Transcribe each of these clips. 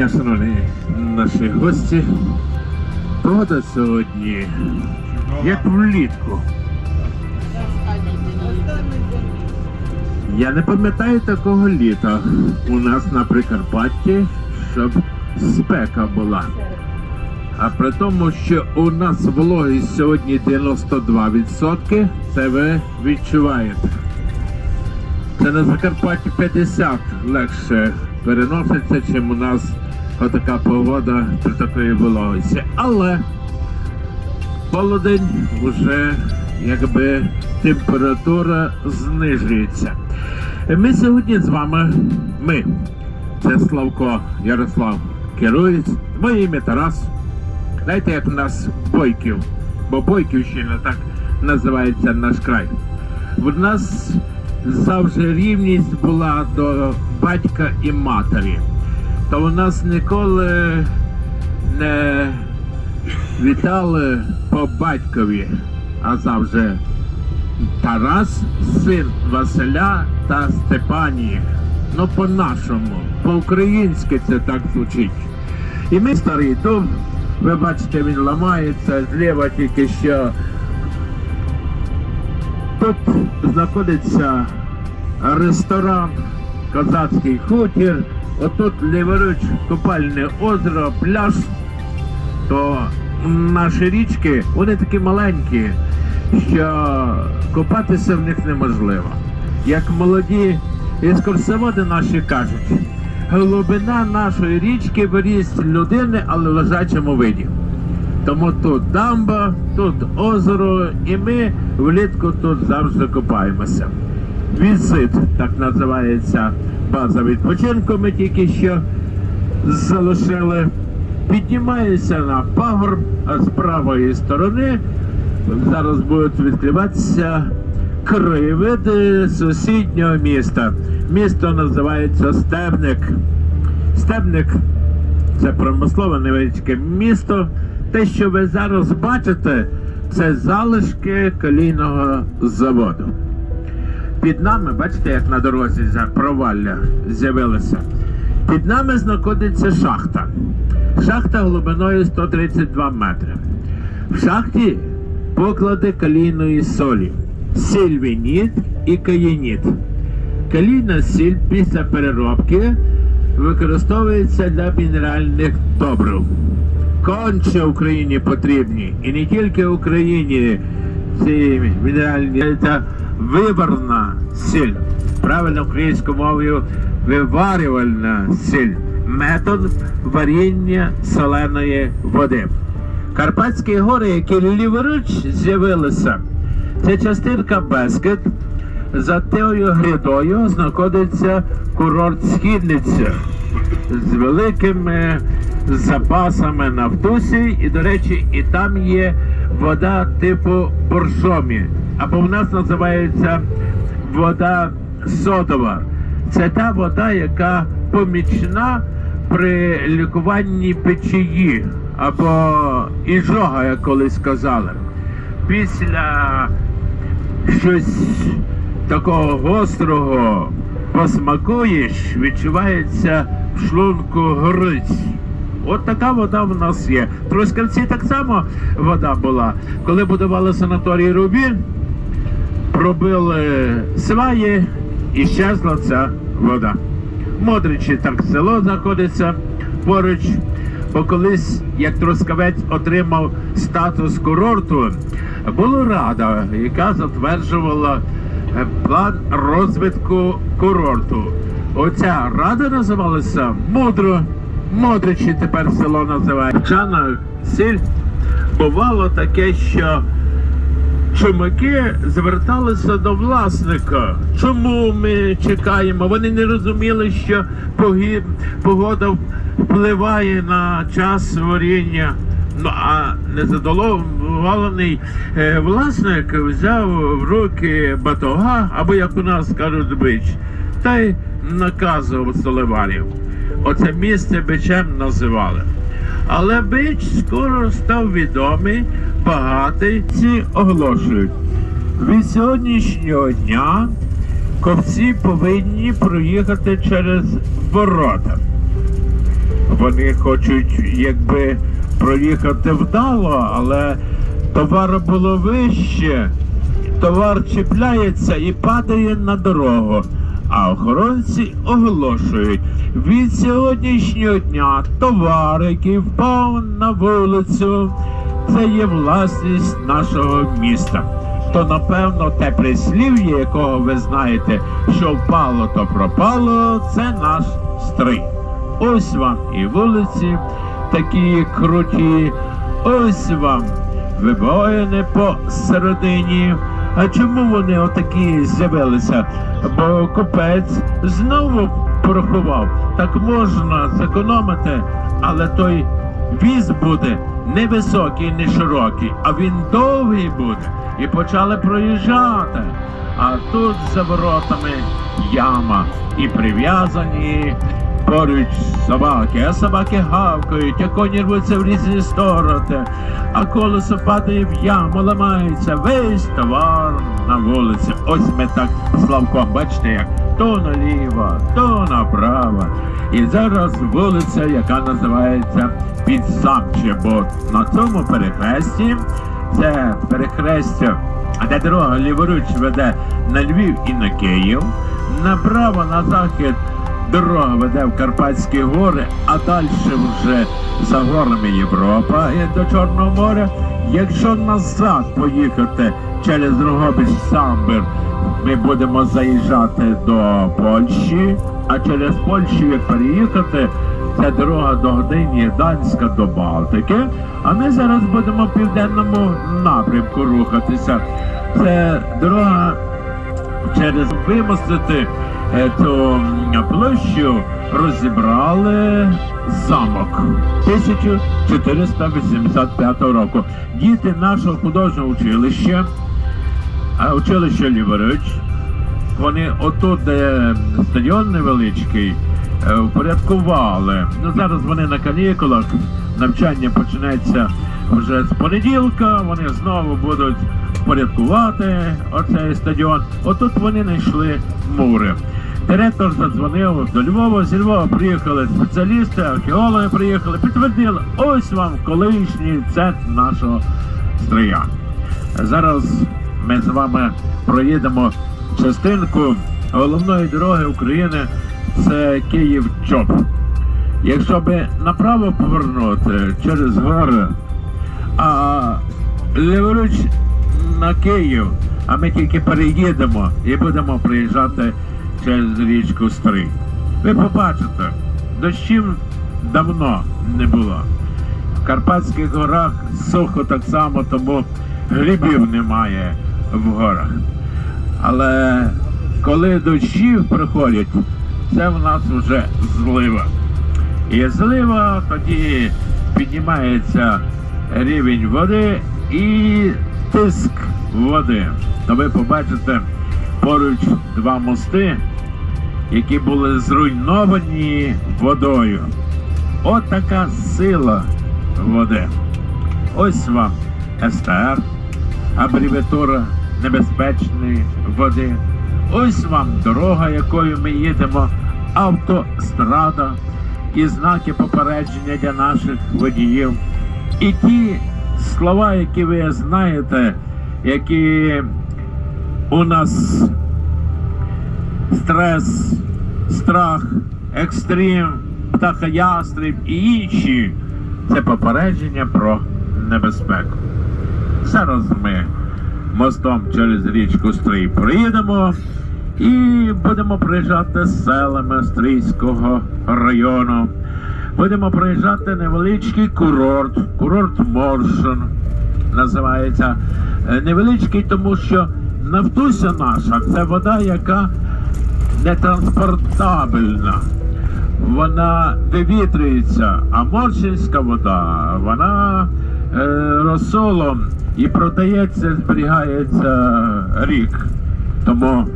Я шановні наші гості. Погода сьогодні як влітку. Я не пам'ятаю такого літа у нас на Прикарпатті, щоб спека була. А при тому, що у нас вологість сьогодні 92%, це ви відчуваєте. Це на Закарпатті 50 легше переноситься, чим у нас отака погода при такої вологості. Але полудень вже якби температура знижується. Ми сьогодні з вами, ми, це Славко Ярослав Керуєць, моє ім'я Тарас. Знаєте, як у нас Бойків, бо Бойківщина так називається наш край. У нас завжди рівність була до батька і матері. То у нас ніколи не вітали по батькові, а завжди Тарас, син Василя та Степанії. Ну, по-нашому, по-українськи це так звучить. І ми старий дом, ви бачите, він ламається, зліва тільки що. Тут знаходиться ресторан Козацький хутір. Отут ліворуч купальне озеро, пляж. То наші річки, вони такі маленькі, що купатися в них неможливо. Як молоді екскурсоводи наші кажуть, глибина нашої річки виріст людини, але в лежачому виді. Тому тут дамба, тут озеро, і ми влітку тут завжди купаємося. Візит, так називається база відпочинку. Ми тільки що залишили. Піднімаюся на пагорб, з правої сторони зараз будуть відкриватися краєвиди сусіднього міста. Місто називається Стебник. Стебник це промислове невеличке місто. Те, що ви зараз бачите, це залишки колійного заводу. Під нами, бачите, як на дорозі провалля з'явилося. Під нами знаходиться шахта. Шахта глибиною 132 метри. В шахті поклади калійної солі, сильвініт і каєніт. Калійна сіль після переробки використовується для мінеральних добрив. Конче Україні потрібні. І не тільки Україні ці мінеральні це виборна сіль. Правильно українською мовою виварювальна сіль. Метод варіння соленої води. Карпатські гори, які ліворуч з'явилися, це частинка Бескид. За тією грядою знаходиться курорт Східниця з великими запасами нафтусі. І, до речі, і там є вода типу боржомі, або в нас називається вода содова. Це та вода, яка помічна при лікуванні печії або іжога, як колись казали. Після щось такого гострого посмакуєш, відчувається в шлунку горить. От така вода в нас є. В Трускавці так само вода була. Коли будували санаторій Рубін, пробили сваї і щезла ця вода. Модричі так село знаходиться поруч. Бо колись, як Трускавець отримав статус курорту, була рада, яка затверджувала е, план розвитку курорту. Оця рада називалася Мудро. Модричі тепер село називають. Чана сіль бувало таке, що чумаки зверталися до власника. Чому ми чекаємо? Вони не розуміли, що погода впливає на час варіння. Ну а незадоволений е, власник взяв в руки батога, або як у нас кажуть бич, та й наказував соливарів. Оце місце бичем називали. Але бич скоро став відомий, багатий. Ці оголошують. Від сьогоднішнього дня ковці повинні проїхати через ворота. Вони хочуть якби проїхати вдало, але товару було вище. Товар чіпляється і падає на дорогу. А охоронці оголошують від сьогоднішнього дня товар, який впав на вулицю, це є власність нашого міста. То напевно те прислів'я, якого ви знаєте, що впало, то пропало, це наш стрий. Ось вам і вулиці такі круті, ось вам вибоїни посередині. А чому вони отакі з'явилися? Бо купець знову порахував. Так можна зекономити, але той віз буде не високий, не широкий, а він довгий буде. І почали проїжджати. А тут за воротами яма і прив'язані поруч собаки, а собаки гавкають, а коні рвуться в різні сторони, а колесо падає в яму, ламається весь товар на вулиці. Ось ми так Славком, бачите, як то наліво, то направо. І зараз вулиця, яка називається Підсамче, бо на цьому перехресті це перехрестя, де дорога ліворуч веде на Львів і на Київ, направо на захід дорога веде в Карпатські гори, а далі вже за горами Європа і до Чорного моря. Якщо назад поїхати через Дрогобич Самбір, ми будемо заїжджати до Польщі, а через Польщу, як переїхати, це дорога до Гдині, Данська до Балтики. А ми зараз будемо в південному напрямку рухатися. Це дорога через вимостити е, м, площу розібрали замок 1485 року. Діти нашого художнього училища, училище Ліворуч, вони отут, де стадіон невеличкий, е, впорядкували. Ну зараз вони на канікулах. Навчання почнеться вже з понеділка. Вони знову будуть впорядкувати оцей стадіон. Отут вони знайшли мури. Директор задзвонив до Львова. Зі Львова приїхали спеціалісти, археологи приїхали, підтвердили, ось вам колишній центр нашого стрия. Зараз ми з вами проїдемо частинку головної дороги України. Це Київ чоп Якщо би направо повернути через гори, а ліворуч на Київ, а ми тільки переїдемо і будемо приїжджати через річку Стрий. Ви побачите, дощів давно не було. В Карпатських горах сухо так само, тому грибів немає в горах. Але коли дощі приходять, це в нас вже злива. І злива тоді піднімається рівень води і тиск води. То ви побачите поруч два мости, які були зруйновані водою. От така сила води. Ось вам СТР, абревіатура небезпечної води. Ось вам дорога, якою ми їдемо, автострада і знаки попередження для наших водіїв. І ті слова, які ви знаєте, які у нас стрес, страх, екстрім, птахоястріб і інші це попередження про небезпеку. Зараз ми мостом через річку Стрий приїдемо і будемо проїжджати селами Стрийського району. Будемо проїжджати невеличкий курорт, курорт Моршин називається. Е, Невеличкий, тому що Нафтуся наша це вода, яка нетранспортабельна. Вона вивітрюється, а морщинська вода, вона е, розсолом і продається, зберігається рік. Тому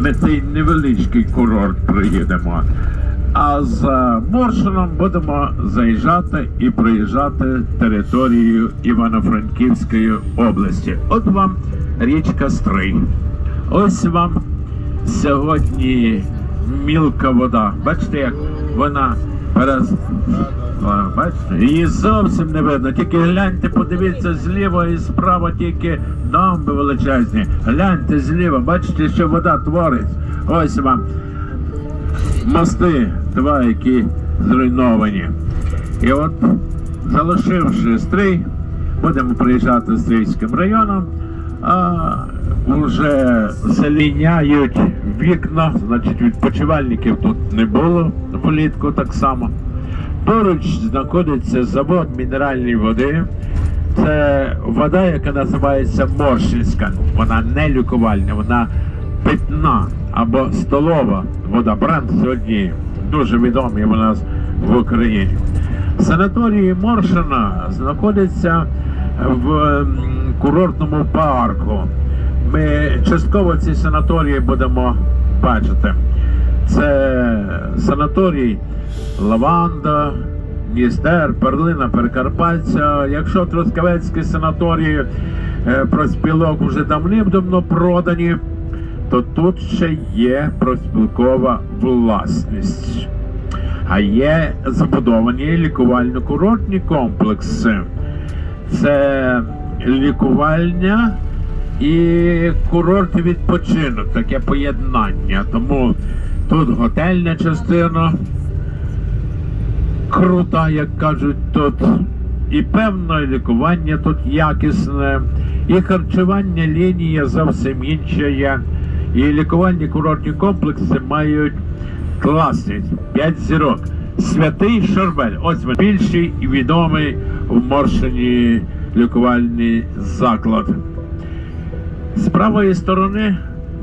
ми цей невеличкий курорт приїдемо. А з Моршином будемо заїжджати і проїжджати територією Івано-Франківської області. От вам річка Стрий. Ось вам сьогодні мілка вода. Бачите, як вона Перес... Бачите, її зовсім не видно. Тільки гляньте, подивіться зліва і справа тільки дамби величезні. Гляньте зліва, бачите, що вода творить. Ось вам мости, два, які зруйновані. І от, залишивши стрій, будемо приїжджати стрийським районом, а вже заліняють вікна, значить відпочивальників тут не було влітку так само. Поруч знаходиться завод мінеральної води. Це вода, яка називається Моршинська. Вона не лікувальна, вона питна або столова вода. Бренд сьогодні дуже відомий у нас в Україні. Санаторії Моршина знаходяться в курортному парку. Ми частково ці санаторії будемо бачити. Це санаторій Лаванда, Дністер, Перлина, Перекарпаття. Якщо Трускавецькі санаторії е, проспілок вже давним-давно продані, то тут ще є проспілкова власність. А є забудовані лікувально-курортні комплекси. Це лікувальня і курорт відпочинок, таке поєднання. Тому тут готельна частина крута, як кажуть тут. І певно, і лікування тут якісне, і харчування лінія зовсім інша. І лікувальні курортні комплекси мають класність 5 зірок. Святий Шарбель. Ось він більший і відомий в Моршині лікувальний заклад. З правої сторони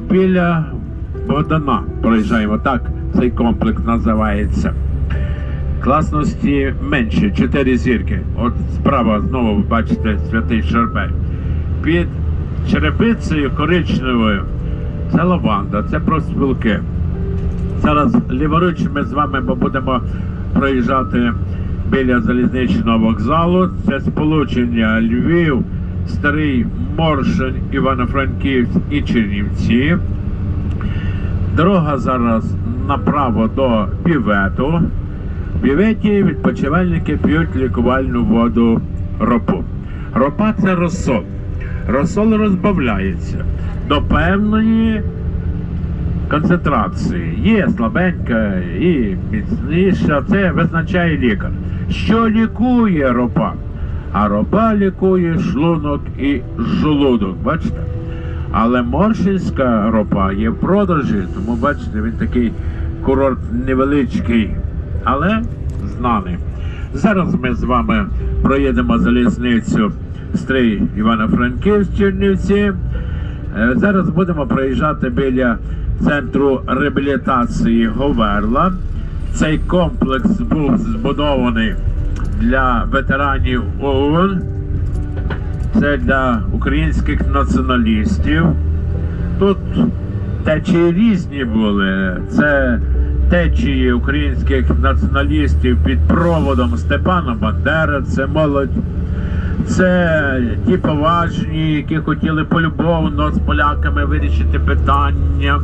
біля Богдана проїжджаємо. Так цей комплекс називається. Класності менше, 4 зірки. От справа знову ви бачите святий Шарбель. Під черепицею коричневою це лаванда, це проспілки. Зараз ліворуч ми з вами будемо проїжджати біля залізничного вокзалу. Це сполучення Львів, Старий Моршин, Івано-Франківськ і Чернівці. Дорога зараз направо до Півету. В Піветі відпочивальники п'ють лікувальну воду ропу. Ропа це розсол. Розсол розбавляється до певної концентрації. Є слабенька і міцніша. Це визначає лікар. Що лікує ропа? А ропа лікує шлунок і желудок. Бачите? Але моршинська ропа є в продажі, тому бачите, він такий курорт невеличкий, але знаний. Зараз ми з вами проїдемо залізницю Стрий Івано-Франківськ Чернівці. Е, Зараз будемо проїжджати біля центру реабілітації Говерла. Цей комплекс був збудований для ветеранів ООН. Це для українських націоналістів. Тут течії різні були. Це течії українських націоналістів під проводом Степана Бандера, це молодь. Це ті поважні, які хотіли полюбовно з поляками вирішити питання.